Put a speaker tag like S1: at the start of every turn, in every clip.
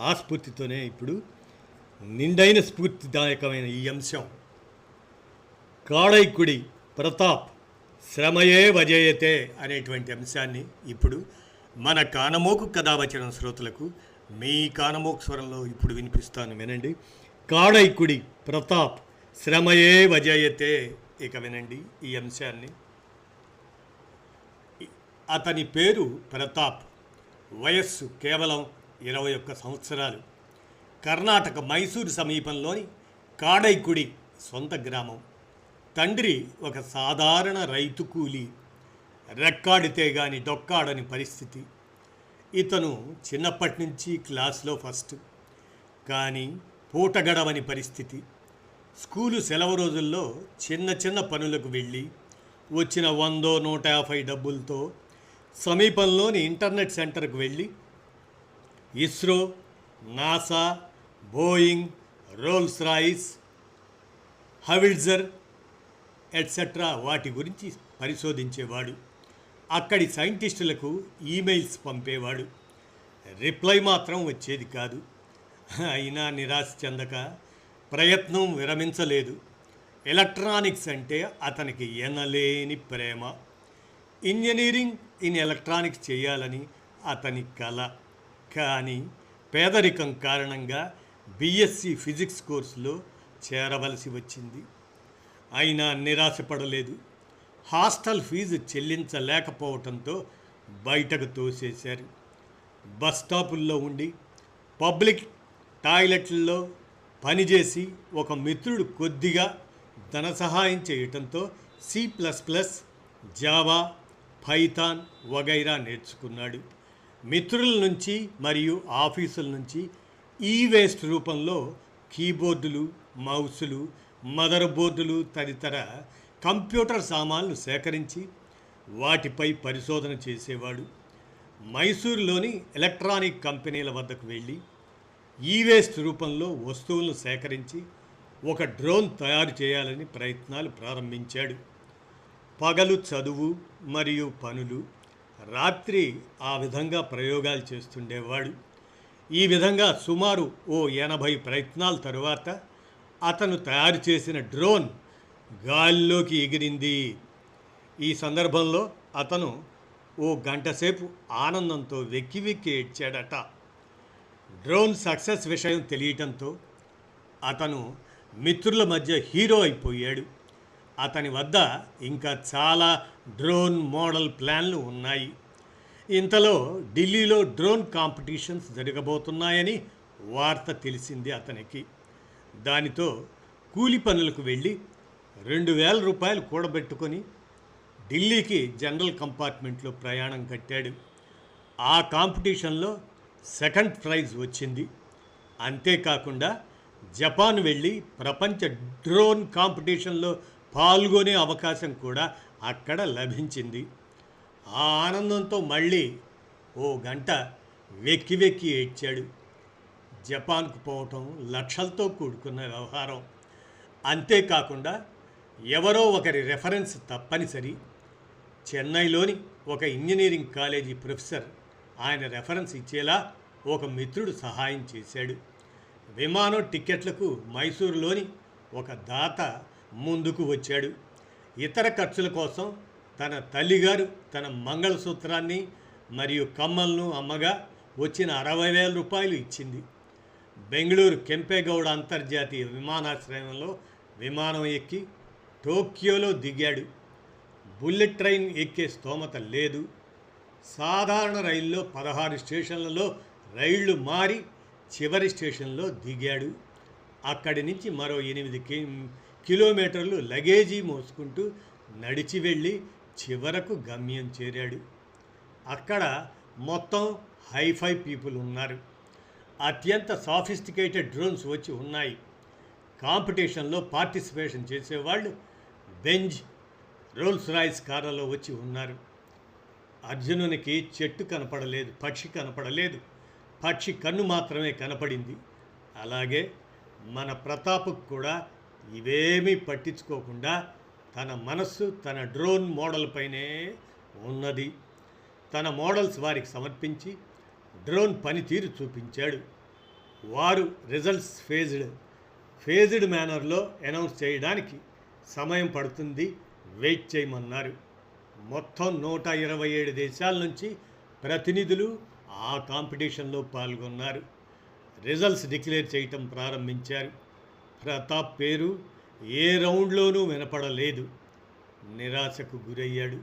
S1: ఆ స్ఫూర్తితోనే ఇప్పుడు నిండైన స్ఫూర్తిదాయకమైన ఈ అంశం. కాడైకుడి ప్రతాప్ శ్రమయే వజయతే అనేటువంటి అంశాన్ని ఇప్పుడు మన కానమోకు కథావచనం శ్రోతలకు మీ కానమోకు స్వరంలో ఇప్పుడు వినిపిస్తాను వినండి. కాడైకుడి ప్రతాప్ శ్రమయే వజయతే ఇక వినండి ఈ అంశాన్ని. అతని పేరు ప్రతాప్. వయస్సు కేవలం ఇరవై ఒక్క సంవత్సరాలు. కర్ణాటక మైసూరు సమీపంలోని కాడైకుడి సొంత గ్రామం. తండ్రి ఒక సాధారణ రైతు కూలి. రెక్కాడితే గాని డొక్కాడని పరిస్థితి. ఇతను చిన్నప్పటి నుంచి క్లాస్లో ఫస్ట్. కానీ పూట గడవని పరిస్థితి. స్కూలు సెలవు రోజుల్లో చిన్న చిన్న పనులకు వెళ్ళి వచ్చిన వందో నూట యాభై డబ్బులతో సమీపంలోని ఇంటర్నెట్ సెంటర్కు వెళ్ళి ISRO NASA Boeing Rolls Royce howitzer etcetera వాటి గురించి పరిశోధించేవాడు. అక్కడి సైంటిస్టులకు ఈమెయిల్స్ పంపేవాడు. రిప్లై మాత్రం వచ్చేది కాదు. అయినా నిరాశ చెందక ప్రయత్నం విరమించలేదు. ఎలక్ట్రానిక్స్ అంటే అతనికి ఎనలేని ప్రేమ. ఇంజనీరింగ్ ఇన్ ఎలక్ట్రానిక్స్ చేయాలని అతని కళ కానీ పేదరికం కారణంగా బీఎస్సీ ఫిజిక్స్ కోర్సులో చేరవలసి వచ్చింది. అయినా నిరాశపడలేదు. హాస్టల్ ఫీజు చెల్లించలేకపోవటంతో బయటకు తోసేశారు. బస్ స్టాపుల్లో ఉండి పబ్లిక్ టాయిలెట్లలో పనిచేసి ఒక మిత్రుడు కొద్దిగా ధన సహాయం చేయటంతో C plus plus Java Python వగైరా నేర్చుకున్నాడు. మిత్రుల నుంచి మరియు ఆఫీసుల నుంచి ఈ వేస్ట్ రూపంలో కీబోర్డులు మౌసులు మదర్ బోర్డులు తదితర కంప్యూటర్ సామాన్లు సేకరించి వాటిపై పరిశోధన చేసేవాడు. మైసూరులోని ఎలక్ట్రానిక్ కంపెనీల వద్దకు వెళ్ళి ఈ వేస్ట్ రూపంలో వస్తువులను సేకరించి ఒక డ్రోన్ తయారు చేయాలని ప్రయత్నాలు ప్రారంభించాడు. పగలు చదువు మరియు పనులు రాత్రి ఆ విధంగా ప్రయోగాలు చేస్తుండేవాడు. ఈ విధంగా సుమారు ఓ ఎనభై ప్రయత్నాల తరువాత అతను తయారు చేసిన డ్రోన్ గాల్లోకి ఎగిరింది. ఈ సందర్భంలో అతను ఓ గంటసేపు ఆనందంతో వెక్కి వెక్కి ఏడ్చాడట. డ్రోన్ సక్సెస్ విషయం తెలియటంతో అతను మిత్రుల మధ్య హీరో అయిపోయాడు. అతని వద్ద ఇంకా చాలా డ్రోన్ మోడల్ ప్లాన్లు ఉన్నాయి. ఇంతలో ఢిల్లీలో డ్రోన్ కాంపిటీషన్స్ జరగబోతున్నాయని వార్త తెలిసింది అతనికి. దానితో కూలి పనులకు వెళ్ళి రెండు వేల రూపాయలు కూడబెట్టుకొని ఢిల్లీకి జనరల్ కంపార్ట్మెంట్లో ప్రయాణం కట్టాడు. ఆ కాంపిటీషన్లో సెకండ్ ప్రైజ్ వచ్చింది. అంతేకాకుండా జపాన్ వెళ్ళి ప్రపంచ డ్రోన్ కాంపిటీషన్లో పాల్గొనే అవకాశం కూడా అక్కడ లభించింది. ఆ ఆనందంతో మళ్ళీ ఓ గంట వెక్కి వెక్కి ఏడ్చాడు. జపాన్కు పోవటం లక్షలతో కూడుకున్న వ్యవహారం. అంతేకాకుండా ఎవరో ఒకరి రెఫరెన్స్ తప్పనిసరి. చెన్నైలోని ఒక ఇంజనీరింగ్ కాలేజీ ప్రొఫెసర్ ఆయన రెఫరెన్స్ ఇచ్చేలా ఒక మిత్రుడు సహాయం చేశాడు. విమానం టిక్కెట్లకు మైసూరులోని ఒక దాత ముందుకు వచ్చాడు. ఇతర ఖర్చుల కోసం తన తల్లిగారు తన మంగళసూత్రాన్ని మరియు కమ్మలను అమ్మగా వచ్చిన అరవై వేల రూపాయలు ఇచ్చింది. బెంగళూరు కెంపేగౌడ అంతర్జాతీయ విమానాశ్రయంలో విమానం ఎక్కి టోక్యోలో దిగాడు. బుల్లెట్ ట్రైన్ ఎక్కే స్తోమత లేదు. సాధారణ రైల్లో పదహారు స్టేషన్లలో రైళ్ళు మారి చివరి స్టేషన్లో దిగాడు. అక్కడి నుంచి మరో ఎనిమిది కి కిలోమీటర్లు లగేజీ మోసుకుంటూ నడిచి వెళ్ళి చివరకు గమ్యం చేరాడు. అక్కడ మొత్తం హైఫై పీపుల్ ఉన్నారు. అత్యంత సాఫిస్టికేటెడ్ డ్రోన్స్ వచ్చి ఉన్నాయి. కాంపిటీషన్లో పార్టిసిపేషన్ చేసేవాళ్ళు బెంజ్ రోల్స్ రాయిస్ కారలో వచ్చి ఉన్నారు. అర్జునునికి చెట్టు కనపడలేదు పక్షి కనపడలేదు. పక్షి కన్ను మాత్రమే కనపడింది. అలాగే మన ప్రతాప్కు కూడా ఇవేమీ పట్టించుకోకుండా తన మనస్సు తన డ్రోన్ మోడల్ పైనే ఉన్నది. తన మోడల్స్ వారికి సమర్పించి డ్రోన్ పనితీరు చూపించాడు. వారు రిజల్ట్స్ ఫేజ్డ్ ఫేజ్డ్ మేనర్లో అనౌన్స్ చేయడానికి సమయం పడుతుంది. వెయిట్ చేయమన్నారు. మొత్తం నూట ఇరవై ఏడు దేశాల నుంచి ప్రతినిధులు ఆ కాంపిటీషన్లో పాల్గొన్నారు. రిజల్ట్స్ డిక్లేర్ చేయటం ప్రారంభించారు. ప్రతాప్ పేరు ఏ రౌండ్లోనూ వినపడలేదు. నిరాశకు గురయ్యాడు.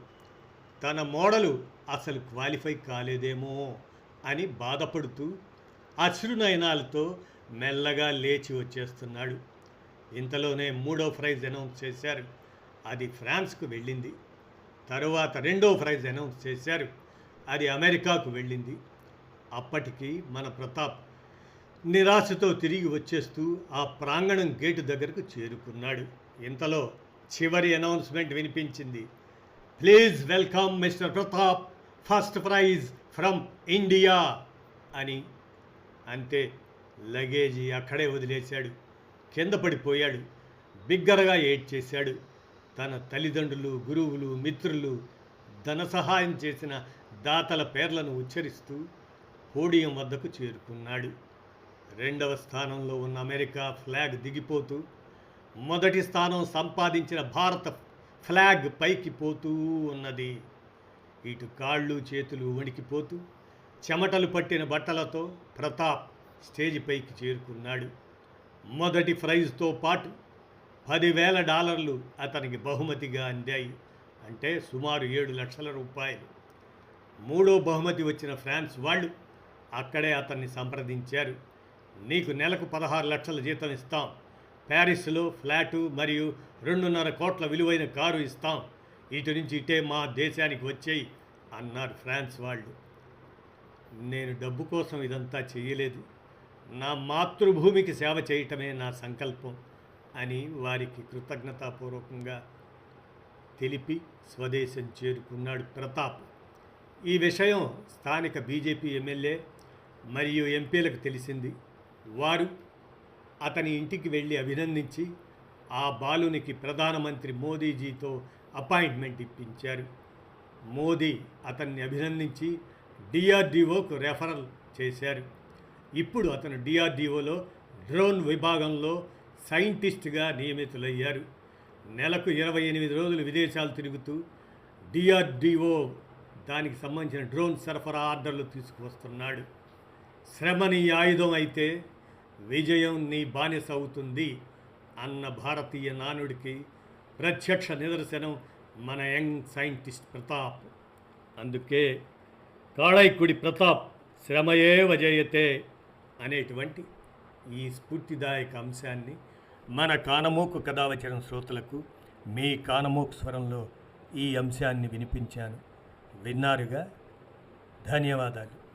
S1: తన మోడలు అసలు క్వాలిఫై కాలేదేమో అని బాధపడుతూ అశ్రునయనాలతో మెల్లగా లేచి వచ్చేస్తున్నాడు. ఇంతలోనే మూడో ప్రైజ్ అనౌన్స్ చేశారు. అది ఫ్రాన్స్కు వెళ్ళింది. తరువాత రెండో ప్రైజ్ అనౌన్స్ చేశారు. అది అమెరికాకు వెళ్ళింది. అప్పటికి మన ప్రతాప్ నిరాశతో తిరిగి వచ్చేస్తూ ఆ ప్రాంగణం గేటు దగ్గరకు చేరుకున్నాడు. ఇంతలో చివరి అనౌన్స్మెంట్ వినిపించింది. Please welcome mister Pratap first prize from India అని. అంతే లగేజీ అక్కడే వదిలేశాడు. కింద పడిపోయాడు. బిగ్గరగా ఏడ్చేశాడు. తన తల్లిదండ్రులు గురువులు మిత్రులు ధన సహాయం చేసిన దాతల పేర్లను ఉచ్చరిస్తూ పోడియం వద్దకు చేరుకున్నాడు. రెండవ స్థానంలో ఉన్న అమెరికా ఫ్లాగ్ దిగిపోతూ మొదటి స్థానం సంపాదించిన భారత ఫ్లాగ్ పైకి పోతూ ఉన్నది. ఇటు కాళ్ళు చేతులు వణికిపోతూ చెమటలు పట్టిన బట్టలతో ప్రతాప్ స్టేజ్ పైకి చేరుకున్నాడు. మొదటి ప్రైజ్తో పాటు పదివేల డాలర్లు అతనికి బహుమతిగా అందాయి. అంటే సుమారు ఏడు లక్షల రూపాయలు. మూడో బహుమతి వచ్చిన ఫ్రాన్స్ వాళ్ళు అక్కడే అతన్ని సంప్రదించారు. నీకు నెలకు పదహారు లక్షల జీతం ఇస్తాం. ప్యారిస్లో ఫ్లాటు మరియు రెండున్నర కోట్ల విలువైన కారు ఇస్తాం. ఇటు నుంచి ఇటే మా దేశానికి వచ్చేయి అన్నారు ఫ్రాన్స్ వాళ్ళు. నేను డబ్బు కోసం ఇదంతా చేయలేదు నా మాతృభూమికి సేవ చేయటమే నా సంకల్పం అని వారికి కృతజ్ఞతాపూర్వకంగా తెలిపి స్వదేశం చేరుకున్నాడు ప్రతాప్. ఈ విషయం స్థానిక బీజేపీ ఎమ్మెల్యే మరియు ఎంపీలకు తెలిసింది. వారు అతని ఇంటికి వెళ్ళి అభినందించి ఆ బాలునికి ప్రధానమంత్రి మోదీజీతో అపాయింట్మెంట్ ఇప్పించారు. మోదీ అతన్ని అభినందించి డిఆర్డిఓకు రెఫరల్ చేశారు. ఇప్పుడు అతను డిఆర్డిఓలో డ్రోన్ విభాగంలో సైంటిస్ట్గా నియమితులయ్యారు. నెలకు ఇరవై ఎనిమిది రోజులు విదేశాలు తిరుగుతూ డిఆర్డిఓ దానికి సంబంధించిన డ్రోన్ సరఫరా ఆర్డర్లు తీసుకువస్తున్నాడు. శ్రమని ఆయుధం అయితే విజయం నీ బానిస అవుతుంది అన్న భారతీయ నానుడికి ప్రత్యక్ష నిదర్శనం మన యంగ్ సైంటిస్ట్ ప్రతాప్. అందుకే కాళైకుడి ప్రతాప్ శ్రమయే వజయతే అనేటువంటి ఈ స్ఫూర్తిదాయక అంశాన్ని మన కానమోకు కథావచనం శ్రోతలకు మీ కానమోకు స్వరంలో ఈ అంశాన్ని వినిపించాను. విన్నారుగా? ధన్యవాదాలు.